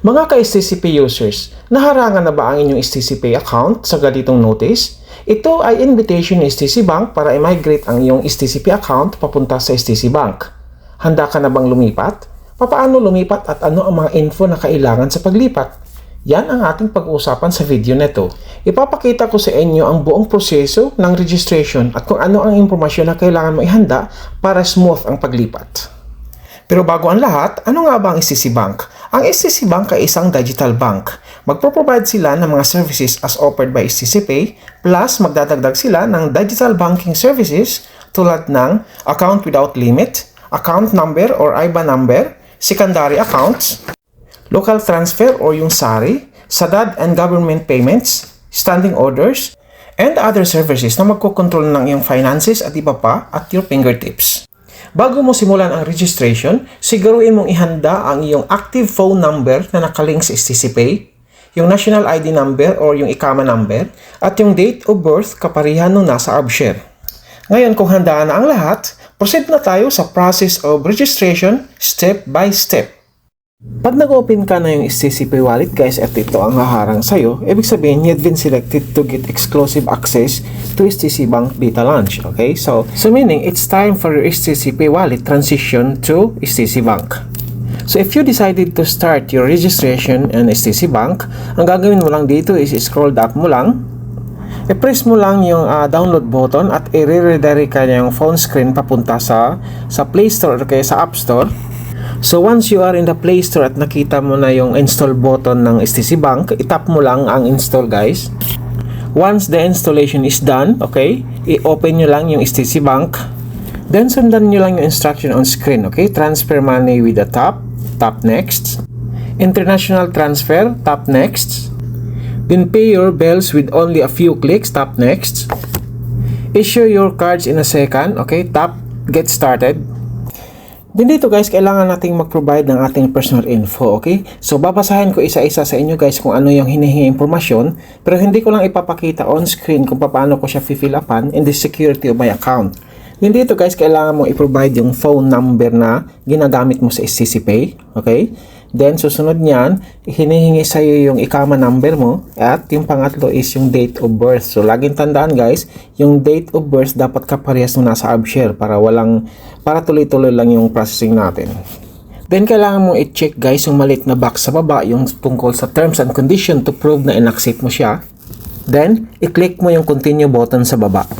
Mga ka-STCP users, naharangan na ba ang inyong STCP account sa ganitong notice? Ito ay invitation ni STC Bank para i-migrate ang iyong STCP account papunta sa STC Bank. Handa ka na bang lumipat? Papaano lumipat at ano ang mga info na kailangan sa paglipat? Yan ang ating pag-uusapan sa video neto. Ipapakita ko sa inyo ang buong proseso ng registration at kung ano ang impormasyon na kailangan mo ihanda para smooth ang paglipat. Pero bago ang lahat, ano nga ba ang SCC Bank? Ang SCC Bank ay isang digital bank. Magpo-provide sila ng mga services as offered by SCC Pay, plus magdadagdag sila ng digital banking services tulad ng account without limit, account number or IBAN number, secondary accounts, local transfer or yung SARI, SADAD and government payments, standing orders, and other services na magkocontrol ng iyong finances at iba pa at your fingertips. Bago mo simulan ang registration, siguruin mong ihanda ang iyong active phone number na nakalink sa STC Pay, yung national ID number or yung ICAMA number, at yung date of birth kaparihan nung nasa ABSHARE. Ngayon kung handa na ang lahat, proceed na tayo sa process of registration step by step. Pag nag-open ka na yung STCP wallet guys at ito ang haharang sa'yo, ibig sabihin you've been selected to get exclusive access to STC Bank Beta Launch. Okay? So, so meaning it's time for your STCP wallet transition to STC Bank. So if you decided to start your registration in STC Bank, ang gagawin mo lang dito is scroll up mo lang, i-press mo lang yung uh, download button at i-redirect ka yung phone screen papunta sa sa Play Store or kaya sa App Store So once you are in the Play Store at nakita mo na yung install button ng STC Bank, itap mo lang ang install guys. Once the installation is done, okay, i-open nyo lang yung STC Bank. Then sundan nyo lang yung instruction on screen, okay? Transfer money with the tap, tap next. International transfer, tap next. Then pay your bills with only a few clicks, tap next. Issue your cards in a second, okay? Tap get started. Din dito guys, kailangan nating mag-provide ng ating personal info, okay? So babasahin ko isa-isa sa inyo guys kung ano yung hinihingi impormasyon, pero hindi ko lang ipapakita on screen kung paano ko siya fill upan in the security of my account. Din dito guys, kailangan mo i-provide yung phone number na ginagamit mo sa SCC Pay, okay? Then, susunod niyan, hinihingi sa iyo yung ikama number mo at yung pangatlo is yung date of birth. So, laging tandaan guys, yung date of birth dapat kaparehas nung nasa AbShare para walang, para tuloy-tuloy lang yung processing natin. Then, kailangan mo i-check guys yung malit na box sa baba, yung tungkol sa terms and condition to prove na in-accept mo siya. Then, i-click mo yung continue button sa baba.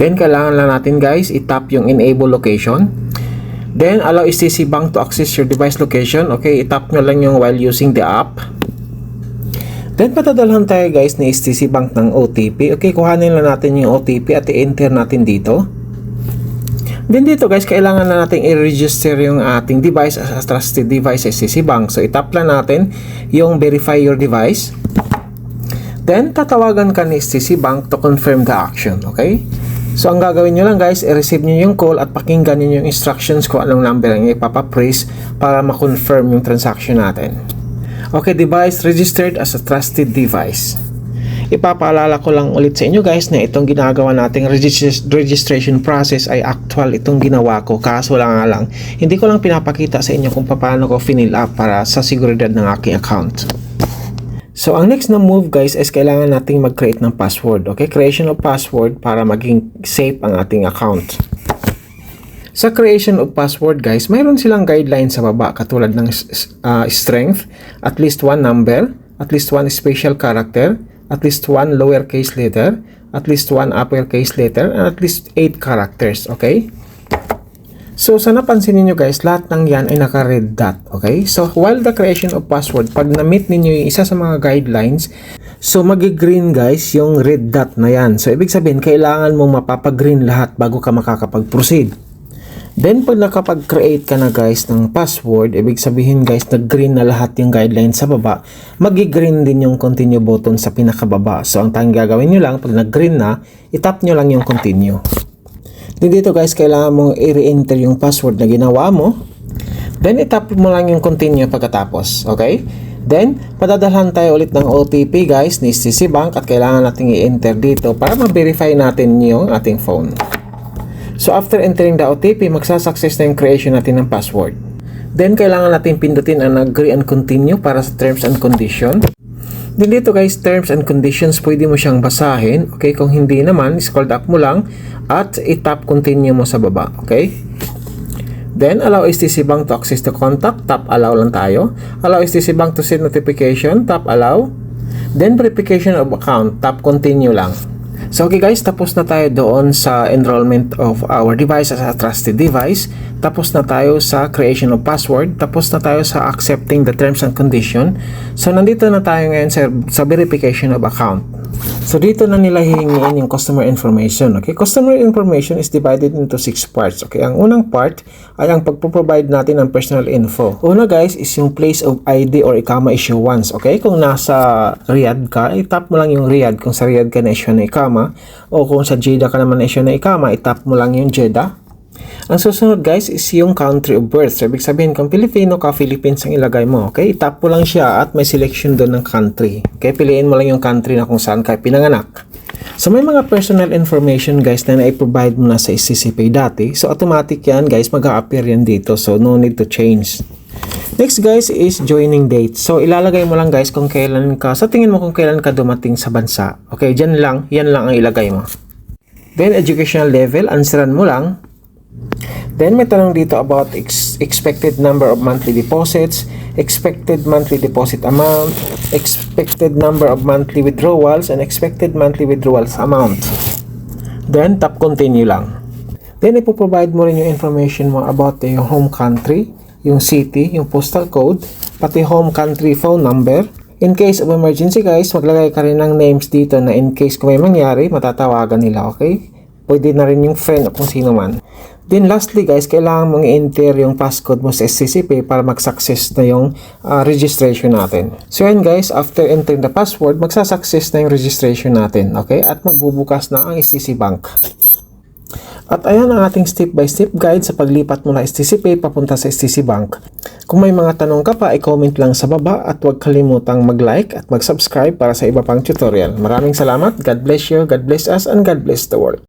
Then, kailangan lang natin guys, i-tap yung enable location. Then, allow STC Bank to access your device location. Okay, itap nyo lang yung while using the app. Then, patadalhan tayo guys ni STC Bank ng OTP. Okay, kuhanin lang natin yung OTP at i-enter natin dito. Then dito guys, kailangan na natin i-register yung ating device as a trusted device sa STC Bank. So, itap lang natin yung verify your device. Then, tatawagan ka ni STC Bank to confirm the action. Okay? So, ang gagawin nyo lang guys, i-receive nyo yung call at pakinggan nyo yung instructions kung anong number ang ipapapraise para ma-confirm yung transaction natin. Okay, device registered as a trusted device. Ipapaalala ko lang ulit sa inyo guys na itong ginagawa nating regis- registration process ay actual itong ginawa ko kaso lang nga lang hindi ko lang pinapakita sa inyo kung paano ko finil up para sa seguridad ng aking account. So, ang next na move guys is kailangan nating mag-create ng password. Okay? Creation of password para maging safe ang ating account. Sa creation of password guys, mayroon silang guidelines sa baba katulad ng uh, strength, at least one number, at least one special character, at least one lowercase letter, at least one uppercase letter, and at least 8 characters. Okay? So, sa napansin niyo guys, lahat ng yan ay naka-red dot. Okay? So, while the creation of password, pag na-meet ninyo yung isa sa mga guidelines, so magi-green guys yung red dot na yan. So, ibig sabihin, kailangan mong mapapag-green lahat bago ka makakapag-proceed. Then, pag nakapag-create ka na guys ng password, ibig sabihin guys, nag-green na lahat yung guidelines sa baba, magi-green din yung continue button sa pinakababa. So, ang tanging gagawin nyo lang, pag nag-green na, itap nyo lang yung continue. Then dito guys, kailangan mong i-re-enter yung password na ginawa mo. Then itap mo lang yung continue pagkatapos. Okay? Then, padadalhan tayo ulit ng OTP guys ni CC Bank at kailangan natin i-enter dito para ma-verify natin yung ating phone. So after entering the OTP, magsasuccess na yung creation natin ng password. Then, kailangan natin pindutin ang agree and continue para sa terms and condition. Then dito guys, terms and conditions, pwede mo siyang basahin. Okay, kung hindi naman, scroll up mo lang at i-tap continue mo sa baba. Okay? Then, allow STC Bank to access the contact. Tap allow lang tayo. Allow STC Bank to send notification. Tap allow. Then, verification of account. Tap continue lang. So, okay guys, tapos na tayo doon sa enrollment of our device as a trusted device. Tapos na tayo sa creation of password. Tapos na tayo sa accepting the terms and condition. So, nandito na tayo ngayon sa, sa verification of account. So, dito na nila hihingiin yung customer information. Okay, customer information is divided into six parts. Okay, ang unang part ay ang pagpo-provide natin ng personal info. Una guys is yung place of ID or ikama issuance. Okay, kung nasa Riyadh ka, i-tap mo lang yung Riyadh kung sa Riyadh ka na issue na ikama o kung sa Jeddah ka naman na issue na ikama, i-tap mo lang yung Jeddah. Ang susunod guys is yung country of birth. So, ibig sabihin, kung Filipino ka, Philippines ang ilagay mo. Okay? Tap mo lang siya at may selection doon ng country. Okay? Piliin mo lang yung country na kung saan ka pinanganak. So, may mga personal information guys na na-provide mo na sa SCCPay dati. So, automatic yan guys, mag-a-appear yan dito. So, no need to change. Next guys is joining date. So ilalagay mo lang guys kung kailan ka, sa tingin mo kung kailan ka dumating sa bansa. Okay, dyan lang, yan lang ang ilagay mo. Then educational level, answeran mo lang. Then may tanong dito about ex- expected number of monthly deposits, expected monthly deposit amount, expected number of monthly withdrawals, and expected monthly withdrawals amount. Then tap continue lang. Then ipoprovide mo rin yung information mo about yung home country, yung city, yung postal code, pati home country phone number. In case of emergency guys, maglagay ka rin ng names dito na in case kung may mangyari, matatawagan nila, okay? Pwede na rin yung friend o kung sino man. Then lastly guys, kailangan mong i-enter yung passcode mo sa SCCP para mag-success na yung uh, registration natin. So yan guys, after entering the password, magsa-success na yung registration natin, okay? At magbubukas na ang SCC Bank. At ayan ang ating step-by-step guide sa paglipat mula STC Pay papunta sa STC Bank. Kung may mga tanong ka pa, i-comment lang sa baba at huwag kalimutang mag-like at mag-subscribe para sa iba pang tutorial. Maraming salamat, God bless you, God bless us, and God bless the world.